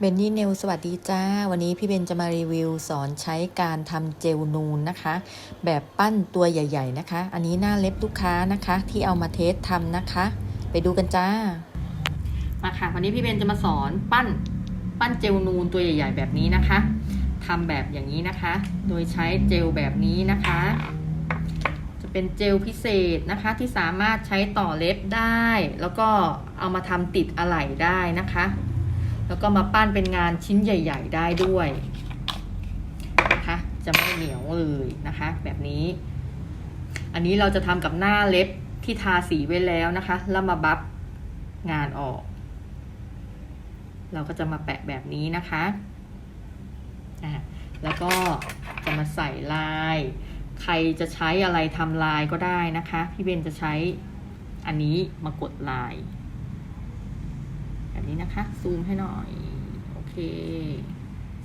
เบนนี่เนลสวัสดีจ้า วันนี้พี่เบนจะมารีวิวสอนใช้การทำเจลนูนนะคะ แบบปั้นตัวใหญ่ ๆ นะคะ อันนี้หน้าเล็บลูกค้านะคะ ที่เอามาเทสทำนะคะ ไปดูกันจ้า มาค่ะ วันนี้พี่เบนจะมาสอนปั้นปั้นเจลนูนตัวใหญ่ ๆ แบบนี้นะคะทำแบบอย่างนี้นะคะ โดยใช้เจลแบบนี้นะคะ จะเป็นเจลพิเศษนะคะที่สามารถใช้ต่อเล็บได้ แล้วก็เอามาทำติดอะไหล่ได้นะคะ แล้วก็มาปั้นเป็นงานชิ้นใหญ่ ๆ ได้ด้วยนะคะจะไม่เหนียวเลยนะคะ แบบนี้ อันนี้เราจะทำกับหน้าเล็บที่ทาสีไว้แล้วนะคะ แล้วมาบัฟงานออก เราก็จะมาแปะแบบนี้นะคะอะแล้วก็จะมาใส่ลาย ใครจะใช้อะไรทำลายก็ได้นะคะ พี่เบนจะใช้อันนี้มากดลาย แบบนี้นะคะ ซูมให้หน่อย โอเค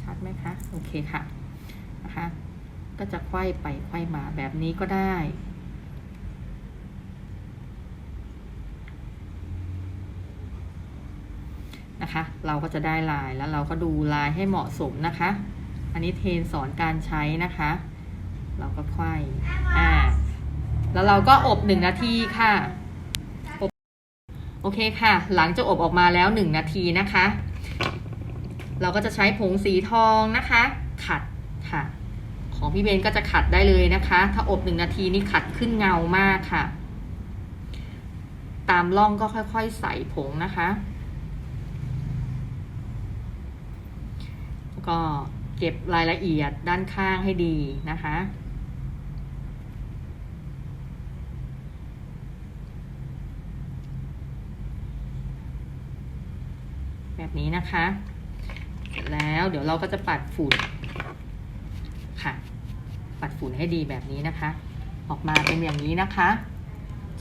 ชัดไหมคะ โอเคค่ะ นะคะ ก็จะไขว้ไปไขว้มาแบบนี้ก็ได้ นะคะ เราก็จะได้ลายแล้วเราก็ดูลายให้เหมาะสมนะคะ อันนี้เทนสอนการใช้นะคะ เราก็ไขว้อ่า แล้วเราก็อบหนึ่งนาทีค่ะ โอเคค่ะ หลังจากอบออกมาแล้วหนึ่งนาทีนะคะ เราก็จะใช้ผงสีทองนะคะ ขัดค่ะ ของพี่เบนก็จะขัดได้เลยนะคะ ถ้าอบหนึ่งนาทีนี่ขัดขึ้นเงามากค่ะ ตามร่องก็ค่อยๆใส่ผงนะคะก็เก็บรายละเอียดด้านข้างให้ดีนะคะ แบบนี้นะคะ เสร็จแล้วเดี๋ยวเราก็จะปัดฝุ่นค่ะ ปัดฝุ่นให้ดีแบบนี้นะคะ ออกมาเป็นอย่างนี้นะคะ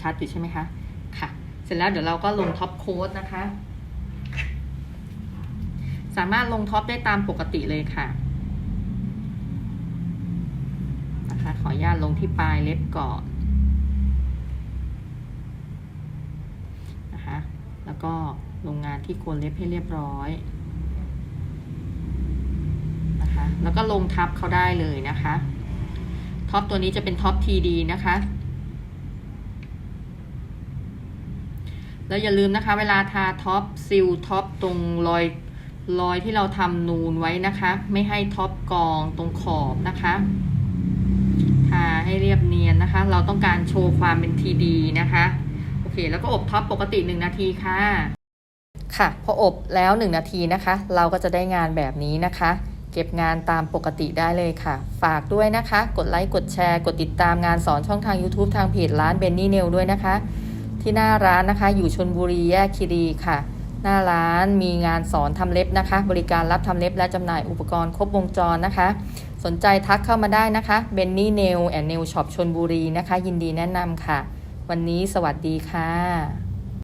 ชัดอยู่ใช่ไหมคะ ค่ะ เสร็จแล้วเดี๋ยวเราก็ลงท็อปโค้ดนะคะ สามารถลงท็อปได้ตามปกติเลยค่ะนะคะ ขออนุญาตลงที่ปลายเล็บก่อนนะคะ แล้วก็ ลงงานที่โคนเล็บให้เรียบร้อยนะคะ แล้วก็ลงทับเขาได้เลยนะคะ ท็อปตัวนี้จะเป็นท็อป TD นะคะ แล้วอย่าลืมนะคะ เวลาทาท็อปซิลท็อปตรงรอยรอยที่เราทำนูนไว้นะคะ ไม่ให้ท็อปกองตรงขอบนะคะทาให้เรียบเนียนนะคะ เราต้องการโชว์ความเป็น TD นะคะ โอเค แล้วก็อบท็อปปกติ1นาทีค่ะ ค่ะพออบแล้ว 1 นาทีนะคะ เราก็จะได้งานแบบนี้นะคะ เก็บงานตามปกติได้เลยค่ะ ฝากด้วยนะคะ กดไลค์กดแชร์ กดติดตามงานสอนช่องทาง YouTube ทางเพจร้านเบนนี่เนลด้วยนะคะ ที่หน้าร้านนะคะ อยู่ชนบุรีแยกคีรีค่ะ หน้าร้านมีงานสอนทำเล็บนะคะ บริการรับทำเล็บและจำหน่ายอุปกรณ์ครบวงจรนะคะ สนใจทักเข้ามาได้นะคะเบนนี่เนลแอนเนลช็อปชนบุรีนะคะ ยินดีแนะนำค่ะ วันนี้สวัสดีค่ะ